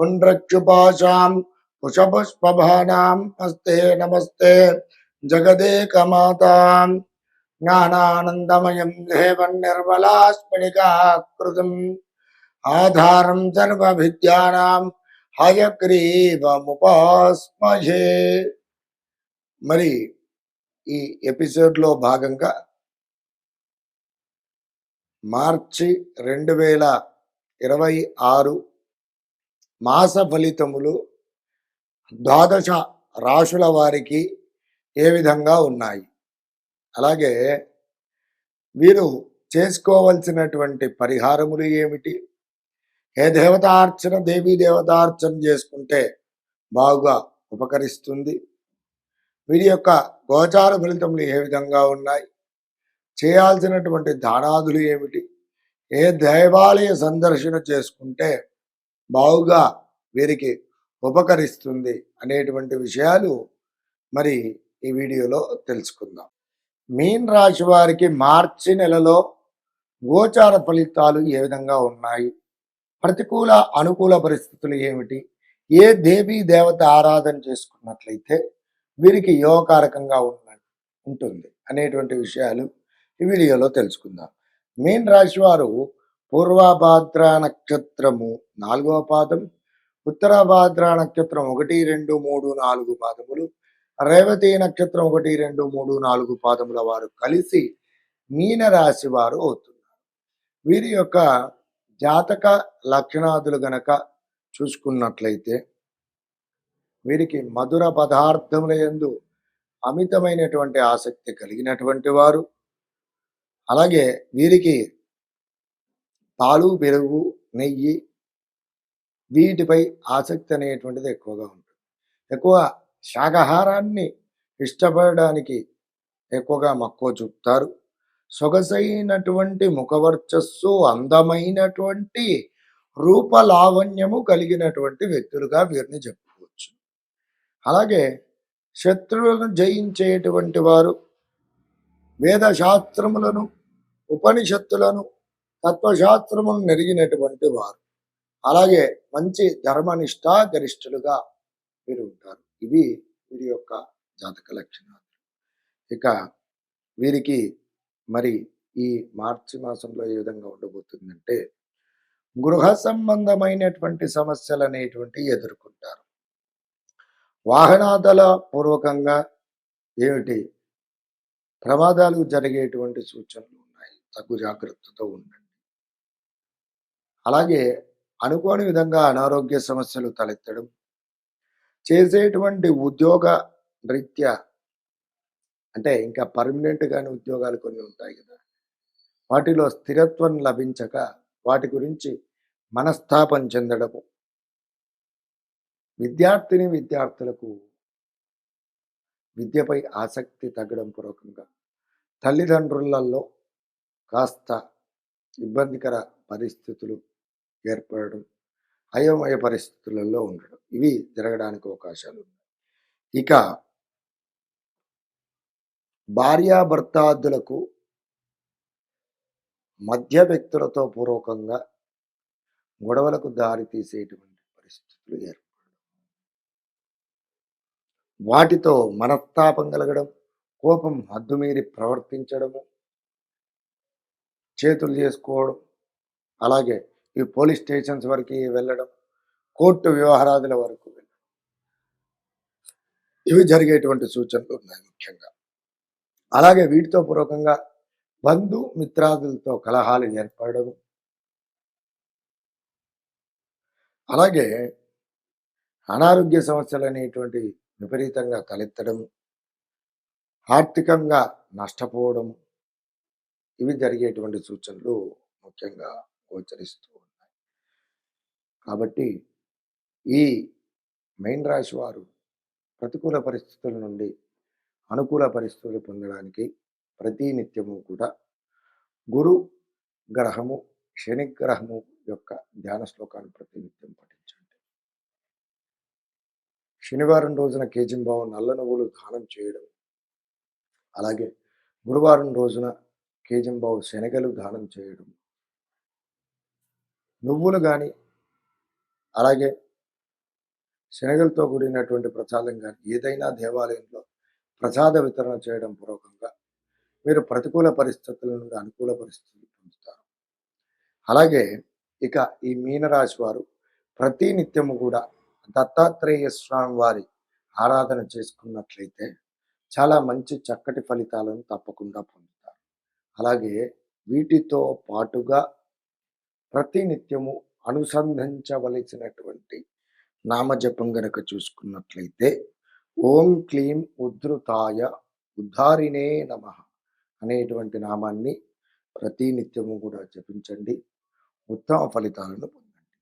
పుండ్రక్షుపాశాం కుశపుష్పభానాం హస్తే నమస్తే జగదేకమాతాం జ్ఞానానందమయం దేవం నిర్మలాస్మణికాకృతం ఆధారం సర్వవిద్యానాం హయగ్రీవముపాస్మహే. మరి ఈ ఎపిసోడ్లో భాగంగా మార్చి రెండు వేల ఇరవై ఆరు మాస ఫలితములు ద్వాదశ రాశుల వారికి ఏ విధంగా ఉన్నాయి? అలాగే వీరు చేసుకోవలసినటువంటి పరిహారములు ఏమిటి? ఏ దేవతార్చన దేవీ దేవతార్చన చేసుకుంటే బాగా ఉపకరిస్తుంది? వీరి యొక్క గోచార ఫలితములు ఏ విధంగా ఉన్నాయి? చేయాల్సినటువంటి దానాదులు ఏమిటి? ఏ దేవాలయ సందర్శన చేసుకుంటే బావుగా వీరికి ఉపకరిస్తుంది అనేటువంటి విషయాలు మరి ఈ వీడియోలో తెలుసుకుందాం. మీన్ రాశి వారికి మార్చి నెలలో గోచార ఫలితాలు ఏ విధంగా ఉన్నాయి? ప్రతికూల అనుకూల పరిస్థితులు ఏమిటి? ఏ దేవీ దేవత ఆరాధన చేసుకున్నట్లయితే వీరికి యోగకారకంగా ఉన్న ఉంటుంది అనేటువంటి విషయాలు ఈ వీడియోలో తెలుసుకుందాం. మీన్ రాశి వారు పూర్వభాద్ర నక్షత్రము నాలుగవ పాదం ఉత్తరభాద్ర నక్షత్రం ఒకటి రెండు మూడు నాలుగు పాదములు రేవతి నక్షత్రం ఒకటి రెండు మూడు నాలుగు పాదముల వారు కలిసి మీనరాశి వారు అవుతున్నారు. వీరి యొక్క జాతక లక్షణాదులు గనక చూసుకున్నట్లయితే వీరికి మధుర పదార్థముల యందు అమితమైనటువంటి ఆసక్తి కలిగినటువంటి వారు అలాగే వీరికి పాలు పెరుగు నెయ్యి వీటిపై ఆసక్తి అనేటువంటిది ఎక్కువగా ఉంటుంది. ఎక్కువ శాకాహారాన్ని ఇష్టపడడానికి ఎక్కువగా మక్కువ చూపుతారు. సొగసైనటువంటి ముఖవర్చస్సు అందమైనటువంటి రూపలావణ్యము కలిగినటువంటి వ్యక్తులుగా వీరిని చెప్పుకోవచ్చు. అలాగే శత్రువులను జయించేటువంటి వారు వేద శాస్త్రములను ఉపనిషత్తులను తత్వశాస్త్రమును నెరిగినటువంటి వారు. అలాగే మంచి ధర్మనిష్ట గరిష్ఠులుగా వీరు ఉంటారు. ఇవి వీరి యొక్క జాతక లక్షణాలు. ఇక వీరికి మరి ఈ మార్చి మాసంలో ఏ విధంగా ఉండబోతుందంటే గృహ సంబంధమైనటువంటి సమస్యలు అనేటువంటి ఎదుర్కొంటారు. వాహనాదల పూర్వకంగా ఏమిటి? ప్రమాదాలు జరిగేటువంటి సూచనలు ఉన్నాయి. తగు జాగ్రత్తతో ఉండండి. అలాగే అనుకోని విధంగా అనారోగ్య సమస్యలు తలెత్తడం చేసేటువంటి ఉద్యోగ రీత్యా అంటే ఇంకా పర్మనెంట్ కానీ ఉద్యోగాలు కొన్ని ఉంటాయి కదా వాటిలో స్థిరత్వం లభించక వాటి గురించి మనస్తాపం చెందడము. విద్యార్థిని విద్యార్థులకు విద్యపై ఆసక్తి తగ్గడం పూర్వకంగా తల్లిదండ్రులలో కాస్త ఇబ్బందికర పరిస్థితులు ఏర్పడడం అయోమయ పరిస్థితులలో ఉండడం. ఇవి జరగడానికి అవకాశాలు ఉన్నాయి. ఇక భార్యాభర్తాదులకు మధ్య వ్యక్తులతో పూర్వకంగా గొడవలకు దారి తీసేటువంటి పరిస్థితులు ఏర్పడడం. వాటితో మనస్తాపం కలగడం కోపం హద్దుమీరి ప్రవర్తించడము చేతులు చేసుకోవడం అలాగే ఈ పోలీస్ స్టేషన్స్ వరకు వెళ్ళడం కోర్టు వ్యవహారాదుల వరకు వెళ్ళడం. ఇవి జరిగేటువంటి సూచనలు ఉన్నాయి ముఖ్యంగా. అలాగే వీటితో పూర్వకంగా బంధు మిత్రాదులతో కలహాలు ఏర్పడడం. అలాగే అనారోగ్య సమస్యలు అనేటువంటి విపరీతంగా తలెత్తడం ఆర్థికంగా నష్టపోవడం ఇవి జరిగేటువంటి సూచనలు ముఖ్యంగా గోచరిస్తూ కాబట్టి ఈ మెయిన్ రాశి వారు ప్రతికూల పరిస్థితుల నుండి అనుకూల పరిస్థితులు పొందడానికి ప్రతి నిత్యము కూడా గురు గ్రహము శని గ్రహము యొక్క ధ్యాన శ్లోకాన్ని ప్రతి నిత్యం పఠించండి. శనివారం రోజున కేజింబావు నల్ల నువ్వులు దానం చేయడం అలాగే గురువారం రోజున కేజింబావు శనగలు దానం చేయడం నువ్వులు కానీ అలాగే శనగలతో కూడినటువంటి ప్రసాదం కానీ ఏదైనా దేవాలయంలో ప్రసాద వితరణ చేయడం పూర్వకంగా మీరు ప్రతికూల పరిస్థితుల నుండి అనుకూల పరిస్థితులు పొందుతారు. అలాగే ఇక ఈ మీనరాశి వారు ప్రతి నిత్యము కూడా దత్తాత్రేయ స్వామి వారి ఆరాధన చేసుకున్నట్లయితే చాలా మంచి చక్కటి ఫలితాలను తప్పకుండా పొందుతారు. అలాగే వీటితో పాటుగా ప్రతి నిత్యము అనుసంధించవలసినటువంటి నామజపం గనక చూసుకున్నట్లయితే ఓం క్లీం ఉద్ధృతాయ ఉద్ధారినే నమ అనేటువంటి నామాన్ని ప్రతి నిత్యము కూడా జపించండి. ఉత్తమ ఫలితాలను పొందండి.